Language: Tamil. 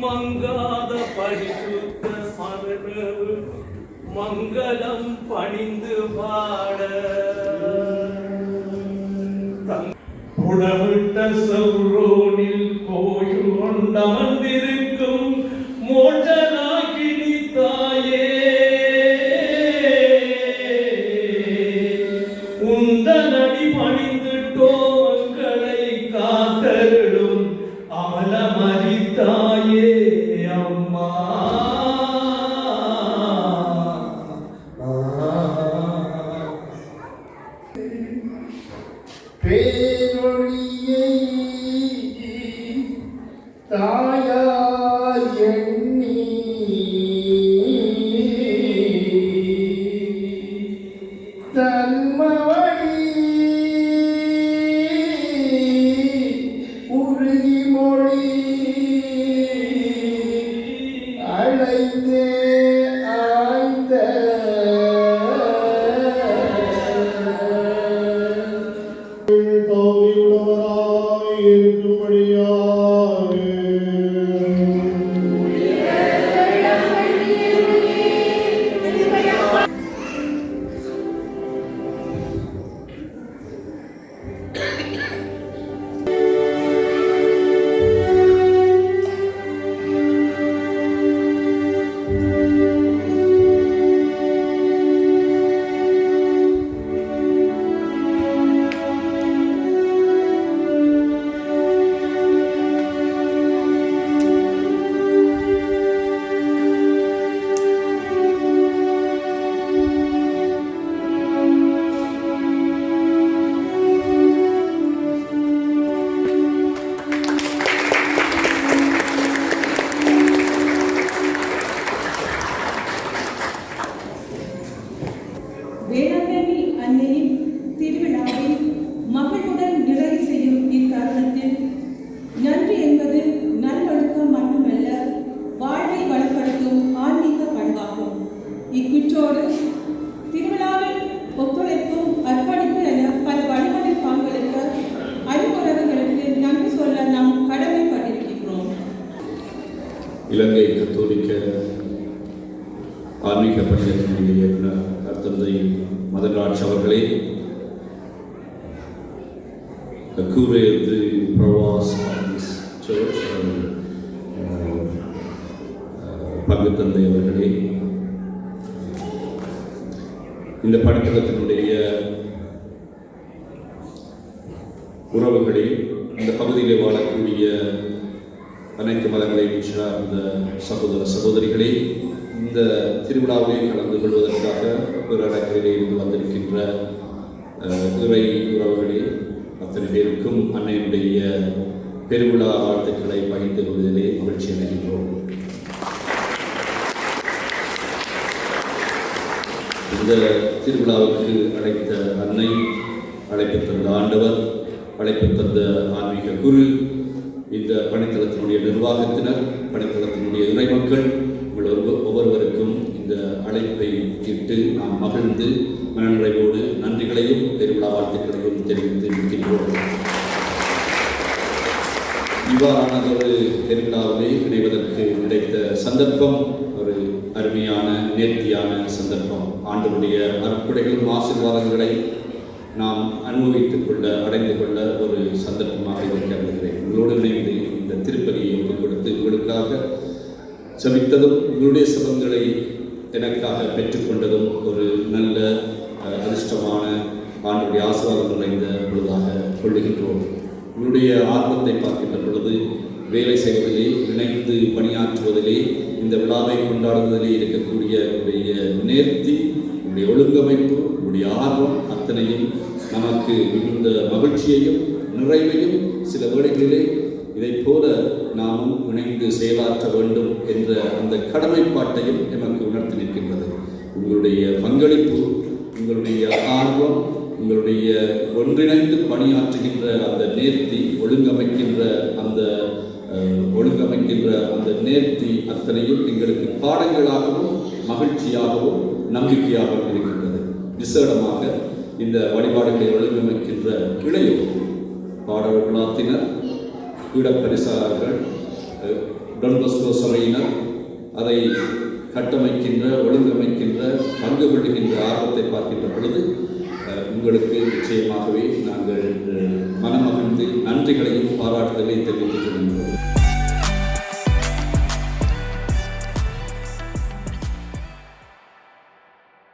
மங்காத பரிசுத்த மரபு மங்களம் பணிந்து பாட தங்- புடமிட்ட செவ்ரோனில் கோயில் கொண்டவன் பேரொழியை தாயாய் எண்ணி தன்மவழி ஆன்மீக பணியத்தினுடைய இயக்குனர் அர்த்தந்தை மதன்ராஜ் அவர்களே the Curé the of this church, பங்கு தந்தை அவர்களே இந்த பணித்தளத்தினுடைய உறவுகளே இந்த பகுதியில் வாழக்கூடிய அனைத்து மதங்களையும் சார்ந்த சகோதர சகோதரிகளே இந்த திருவிழாவிலே கலந்து கொள்வதற்காக ஒரு இருந்து வந்திருக்கின்ற துறை இறை உறவுகளே அத்தனை பேருக்கும் அன்னையுடைய பெருவிழா வாழ்த்துக்களை பகிர்ந்து கொள்வதிலே மகிழ்ச்சி அடைகின்றோம். இந்த திருவிழாவுக்கு அழைத்த அன்னை அழைப்பு தந்த ஆண்டவர் அழைப்பு தந்த ஆன்மீக குரு இந்த பணித்தளத்தினுடைய நிர்வாகத்தினர் பணித்தளத்தினுடைய இறை மக்கள் ஒவ்வொரு- ஒவ்வொருவருக்கும் இந்த அழைப்பை இட்டு நாம் மகிழ்ந்து மனநிறைவோடு நன்றிகளையும் பெருவிழா வாழ்த்துக்களையும் தெரிவித்து இருக்கின்றோம் இவ்வாறானதொரு பெருவிழாவிலே இணைவதற்கு கிடைத்த சந்தர்ப்பம் ஒரு அருமையான நேர்த்தியான சந்தர்ப்பம். ஆண்டவருடைய அற்புடைகளும் ஆசீர்வாதங்களை நாம் அனுபவித்துக் கொள்ள அடைந்து கொள்ள ஒரு சந்தர்ப்பமாக இதை கருதுகிறேன். உங்களோடு இணைந்து இந்த திருப்பதியை ஒப்புக் கொடுத்து உங்களுக்காக சபித்ததும் உங்களுடைய சபங்களை எனக்காக பெற்றுக்கொண்டதும் ஒரு நல்ல அதிர்ஷ்டமான ஆண்டுடைய ஆசீர்வாதம் நிறைந்த பொழுதாக கொள்ளுகின்றோம். உன்னுடைய ஆர்வத்தை பார்க்கின்ற பொழுது வேலை செய்வதிலே இணைந்து பணியாற்றுவதிலே இந்த விழாவை கொண்டாடுவதிலே இருக்கக்கூடிய உடைய நேர்த்தி உடைய ஒழுங்கமைப்பு உடைய ஆர்வம் அத்தனையும் நமக்கு மிகுந்த மகிழ்ச்சியையும் நிறைவையும் சில வேளைகளிலே இதைப் போல நாமும் இணைந்து செயலாற்ற வேண்டும் என்ற அந்த கடமைப்பாட்டையும் எமக்கு உணர்த்தி நிற்கின்றது. உங்களுடைய பங்களிப்பு உங்களுடைய ஆர்வம் உங்களுடைய ஒன்றிணைந்து பணியாற்றுகின்ற அந்த நேர்த்தி ஒழுங்கமைக்கின்ற அந்த ஒழுங்கமைக்கின்ற அந்த நேர்த்தி அத்தனையும் எங்களுக்கு பாடங்களாகவும் மகிழ்ச்சியாகவும் நம்பிக்கையாகவும் இருக்கின்றது. விசேடமாக இந்த வழிபாடுகளை ஒழுங்கமைக்கின்ற இளையோர் பாடல் குலாத்தினர் பீடப்பரிசாரர்கள் டொன்பஸ்கோ சபையினர் அதை கட்டமைக்கின்ற ஒழுங்கமைக்கின்ற பங்கு கொள்ளுகின்ற ஆர்வத்தை பார்க்கின்ற பொழுது உங்களுக்கு நிச்சயமாகவே நாங்கள் மனமகிழ்ந்து நன்றிகளையும் பாராட்டுதலையும் தெரிவித்துக் கொள்கின்றோம்.